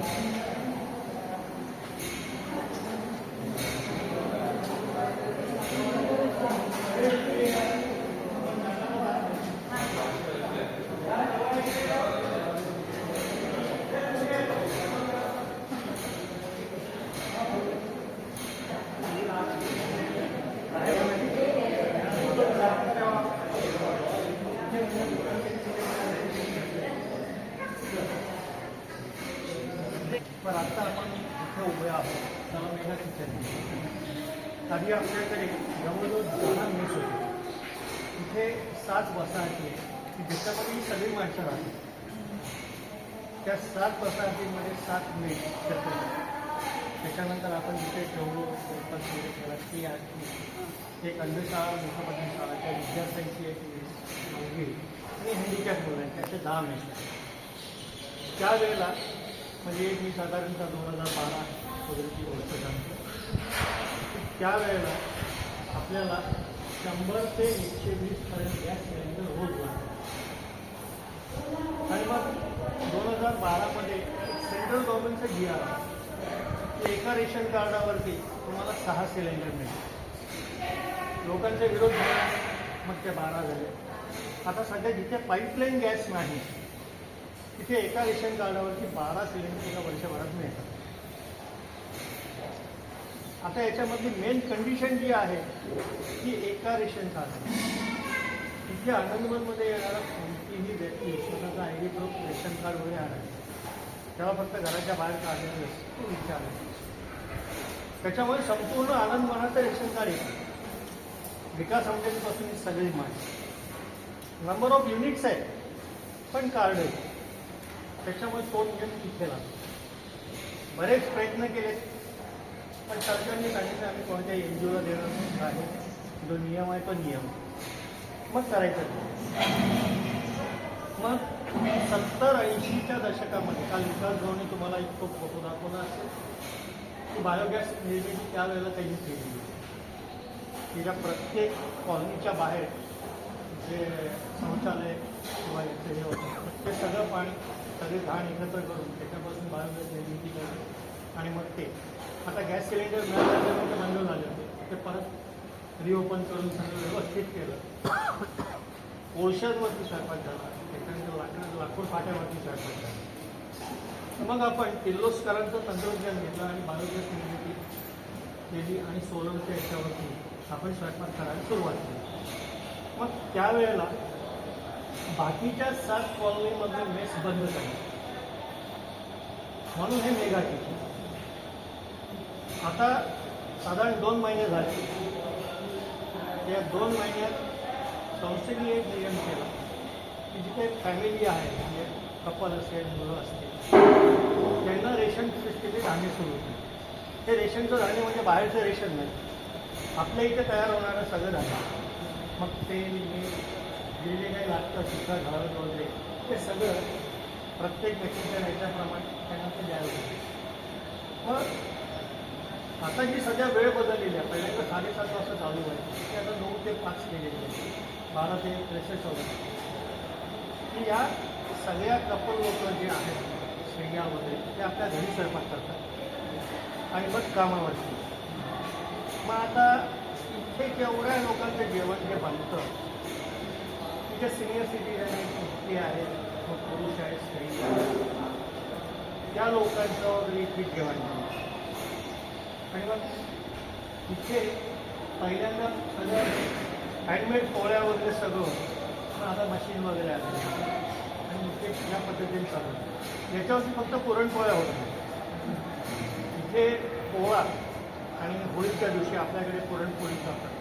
あ! आधी आपल्याकडे जवळजवळ दहा मेस होते इथे सात वसाहती आहे की ज्याच्यामध्ये ही। सगळी माणसं राहतात त्या सात वसाहतीमध्ये सात मेस ठेवलो ओपन केलं त्याला ती आहे एक अंधशाळा मुखपती शाळा त्या एक मेस नववी आणि हँडिकॅप मुलांची असे दहा मेस आहेत त्यावेळेला म्हणजे मी साधारणतः दोन हज़ार बारा वगैरेची गोष्ट त्यावेळेला आपल्याला शंभर ते एकशे वीसपर्यंत गॅस सिलेंडर होत. लागतो आणि मग दोन हजार बारामध्ये सेंट्रल गव्हर्नमेंटचं जी आर आहे एका रेशन कार्डावरती तुम्हाला सहा सिलेंडर मिळेल. लोकांचा विरोध झाला मग ते बारा झाले. आता सध्या जिथे पाईपलाईन गॅस नाही तिथे एका रेशन कार्डावरती बारा सिलेंडर एका वर्षभरात मिळतात. आता याच्यामधली मेन कंडिशन जी आहे ती एका रेशन कार्ड इथे आनंदवनमध्ये येणारा कोणतीही व्यक्ती स्वतःचा I D proof ration card वगैरे आणा तेव्हा फक्त घराच्या बाहेर काढलेलं असतं तो विचार आहे त्याच्यामुळे संपूर्ण आनंदमनाचं रेशन कार्ड येतं. विकास आमच्यापासून सगळी माहिती. नंबर ऑफ युनिट्स आहे पण कार्ड आहे. त्याच्यामुळे तो नियम तिथे लागतो बरेच प्रयत्न केले पण सरकारने सांगितलं आम्ही कोणत्या एन जी ओला देणार आहे जो नियम आहे तो नियम. मग करायचं मग सत्तर ऐंशीच्या दशकामध्ये काल विकास गव्हाणे तुम्हाला एक तो फोटो दाखवला असेल. की बायोगॅस निर्मिती त्यावेळेला त्यांनी केली. तिच्या प्रत्येक कॉलनीच्या बाहेर जे शौचालय किंवा याचं हे होतं ते सगळं पाणी सगळे घाण एकत्र करून त्याच्यापासून बायोगॅस निर्मिती करून आणि मग ते. आता गॅस सिलेंडर मिळाल्यानंतर बंद झाले. होते ते परत रिओपन करून सगळं व्यवस्थित केलं. कोळशांवरती स्वयंपाक झाला. त्याच्यानंतर लाकड लाकूड फाट्यावरती स्वयंपाक झाला. मग आपण किर्लोस्करांचं तंत्रज्ञान घेतलं आणि बायोगॅस निर्मिती केली आणि सोलरच्या याच्यावरती आपण स्वयंपाक करायला सुरुवात केली. मग त्यावेळेला बाकीच्या सात कॉलनीमधलं मेस बंद झाली. म्हणून हे मेगा किचन आता साधारण दोन महिने झाले. या दोन महिन्यात संस्थेने एक नियम केला. की जिथे फॅमिली आहे म्हणजे कपल असेल मुलं असतील त्यांना रेशन सिस्टीमचे धान्य सुरू होते ते रेशनचं धान्य म्हणजे बाहेरचं रेशन नाही. आपल्या इथे तयार होणारं सगळं धान्य मग ते जे जे काही लागतं सुद्धा घर वगैरे ते सगळं प्रत्येक व्यक्तीच्या ह्याच्याप्रमाणे त्यांना ते द्यायला होतं मग आता जी सध्या वेळ बदललेली आहे. पहिल्यांदा साडेसात वाजता चालू आहे ती आता नऊ ते पाच केलेली आहे बारा ते त्रेसष्ट वगैरे की या सगळ्या कपल लोक जे आहेत स्त्रिया ते आपल्या घरी स्वयंपाक करतात. आणि मग कामावरती. मग आता इथे केवढ्या लोकांचं जेवण जे बनतं? तिथे सिनियर सिटीजन आहेत मुक्ती आहेत मग पुरुष आहेत स्त्री आहेत. त्या लोकांचं वगैरे इथे जेवण बनतं. आणि मग इथे पहिल्यांदा सगळं हँडमेड पोळ्या वगैरे सगळं होतं. पण आता मशीन वगैरे आलं. आणि इथे या पद्धतीने चालू याच्यावरती फक्त पुरणपोळ्या होत नाही इथे पोळा आणि होळीच्या दिवशी आपल्याकडे पुरणपोळी करतात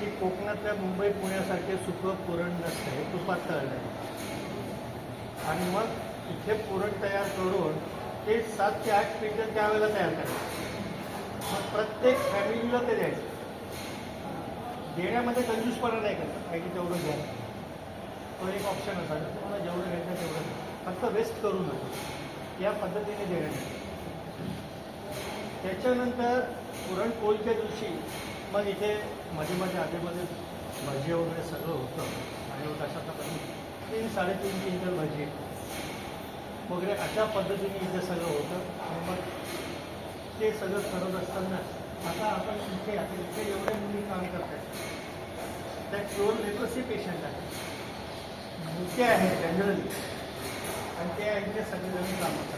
की कोकणातल्या मुंबई पुण्यासारखे सुकं पुरण नसतं. हे तुपात तळलं. आणि मग इथे पुरण तयार करून ते सात ते आठ पिढ्या त्यावेळेला तयार करायचं. प्रत्येक फॅमिलीला ते द्यायचं. देण्यामध्ये कंजूसपणा नाही करत. पाहिजे तेवढं घ्या. तो एक ऑप्शन असा तुम्हाला जेवढं घ्यायचं तेवढं फक्त वेस्ट करू नका. या पद्धतीने देण्यात त्याच्यानंतर पुरणपोळीच्या दिवशी मग इथे मध्ये मध्ये आधीमध्ये भजी वगैरे सगळं होतं. आणि तशा प्रकारे तीन साडेतीन क्विंटल भजी. वगैरे अशा पद्धतीने इथे सगळं होतं. आणि मग ते सगळं करत असताना आता आपण इथे आता इथे एवढ्या मुली काम करतात त्या प्युअर लेप्रोसी पेशंट आहेत. मोठे आहेत जनरली आणि ते इथे सगळेजण काम करतात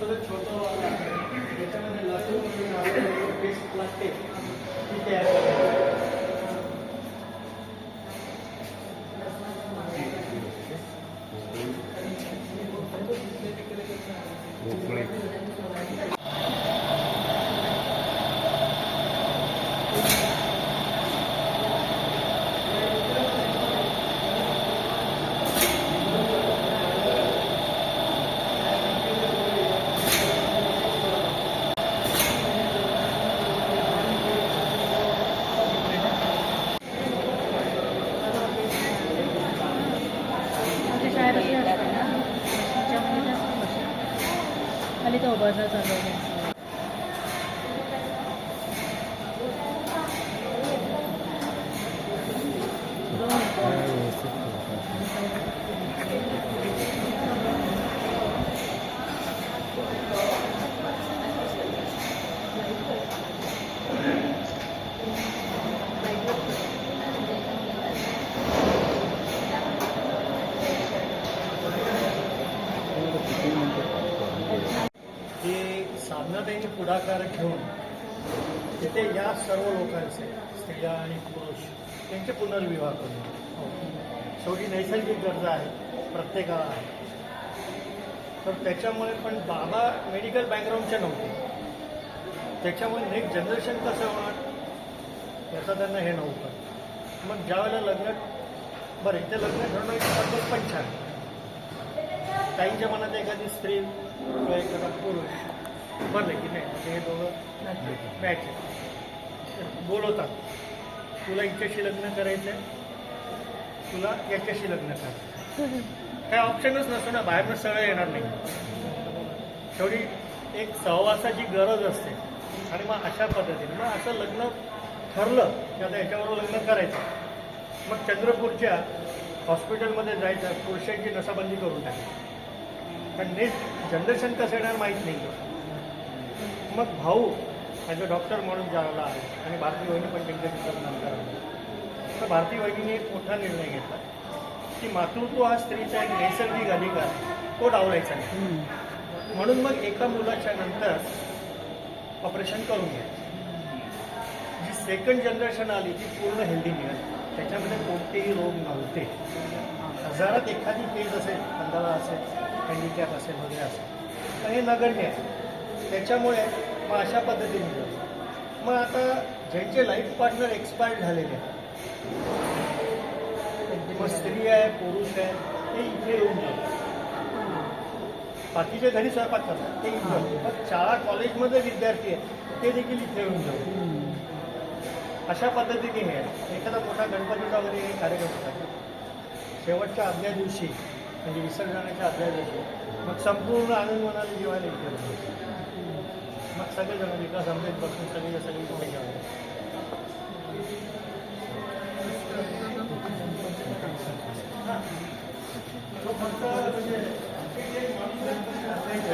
सगळं छोटं वालं आहे. त्याच्यामध्ये लासून वगैरे लावलेलं पेस्ट लागते ती तयार करायची. आमच्या शाळेत असे असते ना त्याच्यामध्ये जास्त बसतात. खाली तो उभारणं चालू आहे त्यांचं. ते साधनाताईंनी पुढाकार घेऊन तिथे या सर्व लोकांचे स्त्रिया आणि पुरुष त्यांचे पुनर्विवाह करणं. शेवटी नैसर्गिक गरजा आहे प्रत्येकाला आहे. तर त्याच्यामुळे पण बाबा मेडिकल बॅकग्राऊंडचे नव्हते. त्याच्यामुळे नेक्स्ट जनरेशन कसं होणार याचं त्यांना हे नव्हतं. मग ज्या वेळेला लग्न बरं इथे लग्न ठरवणं एक पद्धत पण छान काहींच्या मनात एखादी स्त्री किंवा एखादा पुरुष बरं की नाही हे दोघं मॅच आहे. बोलवतात तुला हिच्याशी लग्न करायचं आहे तुला याच्याशी लग्न करायचं काही ऑप्शनच नसतो ना बाहेरनं सगळं येणार नाही. तेवढी एक सहवासाची गरज असते. आणि मग अशा पद्धतीने मग असं लग्न ठरलं की आता याच्याबरोबर लग्न करायचं. मग चंद्रपूरच्या हॉस्पिटलमध्ये जायचं पुरुषांची नसाबंदी करून टाकायची. पण नेक्स्ट जनरेशन कसं येणार माहीत नाही. मग भाऊ ॲज अ डॉक्टर म्हणून ज्याला आहे. आणि भारती वहिनी पण त्यांच्या आली. तर भारती वहिनीने एक मोठा निर्णय घेतला. की मातृत्व हा स्त्रीचा एक नैसर्गिक अधिकार. तो डावलायचा नाही. म्हणून मग एका मुलाच्या नंतर ऑपरेशन करून घ्या. जी सेकंड जनरेशन आली ती पूर्ण हेल्दी निघाली. त्याच्यामध्ये कोणतेही रोग नव्हते. हजारात एखादी केस असेल अंधारा असेल हँडिकॅप असेल वगैरे असेल. तर हे नगण्य आहे. त्याच्यामुळे मग अशा पद्धतीने मग आता ज्यांचे लाईफ पार्टनर एक्सपायर्ड झालेले आहेत. मग स्त्री आहे पुरुष आहे ते इथे येऊन जातात बाकीचे घरी स्वयंपाक करतात ते इथे मग शाळा कॉलेजमध्ये विद्यार्थी आहेत ते देखील इथे येऊन जातात अशा पद्धतीने हे आहे. एखादा मोठा गणपतीचा वगैरे कार्यक्रम होता शेवटच्या आदल्या दिवशी म्हणजे विसर्जनाच्या आदल्या दिवशी मग संपूर्ण आनंद मनाला जेवायला इथे सगळे मग सगळेजण एका बसून सगळे सगळे इथे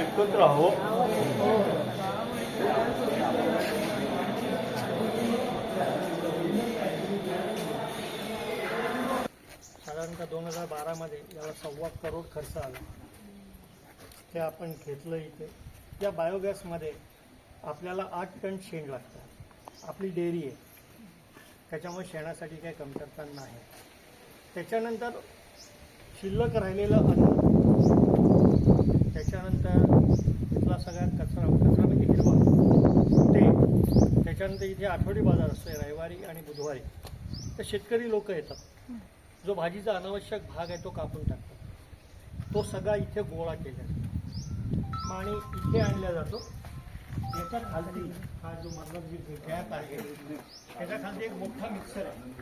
एकत्र आहो. साधारणतः दोन हजार बारामध्ये याला सव्वा करोड खर्च आला. ते आपण घेतलं इथे. या बायोगॅसमध्ये आपल्याला आठ टन शेण लागतं. आपली डेअरी आहे. त्याच्यामुळे शेणासाठी काही कमतरता नाही. त्याच्यानंतर शिल्लक राहिलेलं अन्न. त्याच्यानंतर इथला सगळा कचरा कचरा म्हणजे हिरवा. ते. त्याच्यानंतर इथे आठवडी बाजार असतो रविवारी आणि बुधवारी. तर शेतकरी लोक येतात. जो भाजीचा अनावश्यक भाग आहे तो कापून टाकतात. तो सगळा इथे गोळा केला जातो आणि इथे आणला जातो. याच्या खालती हा जो मतलब जी गॅप आहे त्याच्याखाली एक मोठा मिक्सर आहे.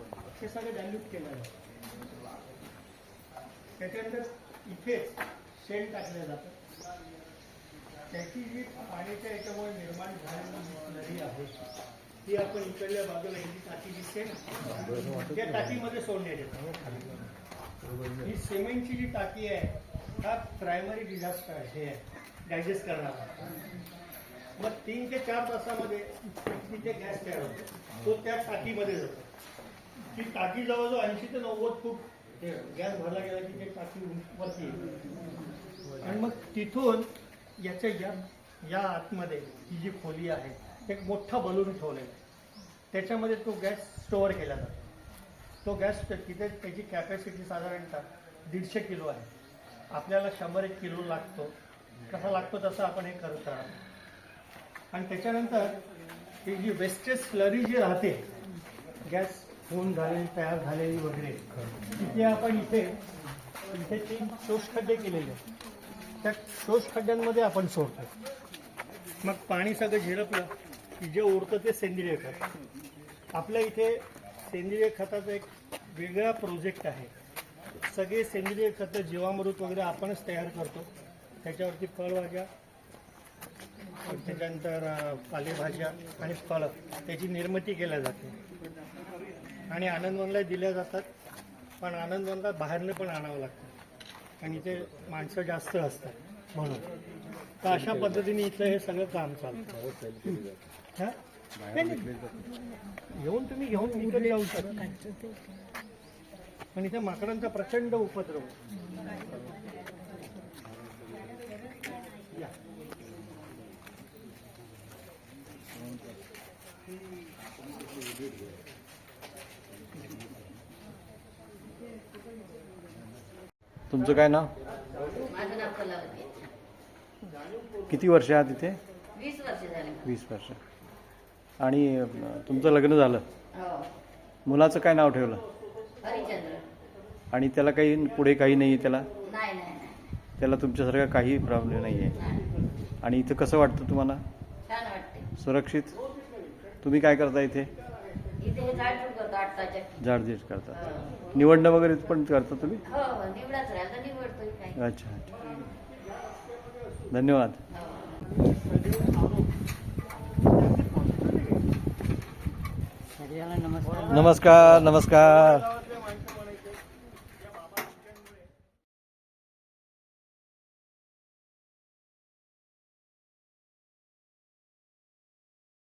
ते सगळं डायल्यूट केलं जातं त्याच्यानंतर इथे शेण टाकलं जातं. त्याची जी पाण्याच्या याच्यामुळे निर्माण झालेली नदी आहे ती आपण इकडल्या बाजूला ही जी टाकी दिसते त्या टाकीमध्ये सोडण्यात येतं. ही सिमेंटची जी टाकी आहे हा प्रायमरी डिझास्टर हे आहे डायजेस्ट करणार. मग तीन ते चार तासामध्ये तिथे गॅस तयार होतो तो त्या टाकीमध्ये जातो. ती टाकी जवळजवळ ऐंशी ते नव्वद फूट गॅस भरला गेला की ते टाकी वरती आणि मग तिथून याच्या या या आतमध्ये ही जी खोली आहे एक मोठा बलून ठेवलेला आहे. त्याच्यामध्ये तो गॅस स्टोअर केला जातो. तो गॅस तिथे त्याची कॅपॅसिटी साधारणतः दीडशे किलो आहे. आपल्याला शंभर एक किलो लागतो. कसा लागतो तसं आपण हे करत राहतो. आणि त्याच्यानंतर ही जी वेस्टेज स्लरी जी राहते गॅस होऊन झालेली तयार झालेली वगैरे तिथे आपण इथे इथे तीन शोषखड्डे केलेले त्या शोषखड्ड्यांमध्ये आपण सोडतो. मग पाणी सगळं झिरपलं की जे उरतं ते सेंद्रिय खत. आपल्या इथे सेंद्रिय खताचा एक वेगळा प्रोजेक्ट आहे. सगळे सेंद्रिय खतं जीवामृत वगैरे आपणच तयार करतो. त्याच्यावरती फळभाज्या त्याच्यानंतर पालेभाज्या आणि फळं त्याची निर्मिती केल्या जाते. आणि आनंदवनला दिल्या जातात पण आनंदवनला बाहेरनं पण आणावं लागतं. आणि इथे माणसं जास्त असतात म्हणून. तर अशा पद्धतीने इथलं हे सगळं काम चालतं. हां? येऊन तुम्ही घेऊन विकत जाऊ शकता. पण इथे माकडांचा प्रचंड उपद्रव. तुमचं काय नाव? माझं नाव कलावती. किती वर्ष आहात तिथे वीस वर्ष झाली. वीस वर्ष. आणि तुमचं लग्न झालं? हो. मुलाचं काय नाव ठेवलं? हरिचंद्र. आणि त्याला काही पुढे काही नाही आहे त्याला? नाही नाही नाही त्याला तुमच्यासारखा काही प्रॉब्लेम नाही आहे. नाही. आणि इथं कसं वाटतं तुम्हाला? छान वाटते सुरक्षित? तुम्ही काय करता इथे? इथे हे झाड करतो आठताच्या झाडझीड करता. निवडणं वगैरे पण करता तुम्ही? हो हो निवडाच राहिला. तर निवडतोय काय. अच्छा अच्छा. धन्यवाद. नमस्कार नमस्कार.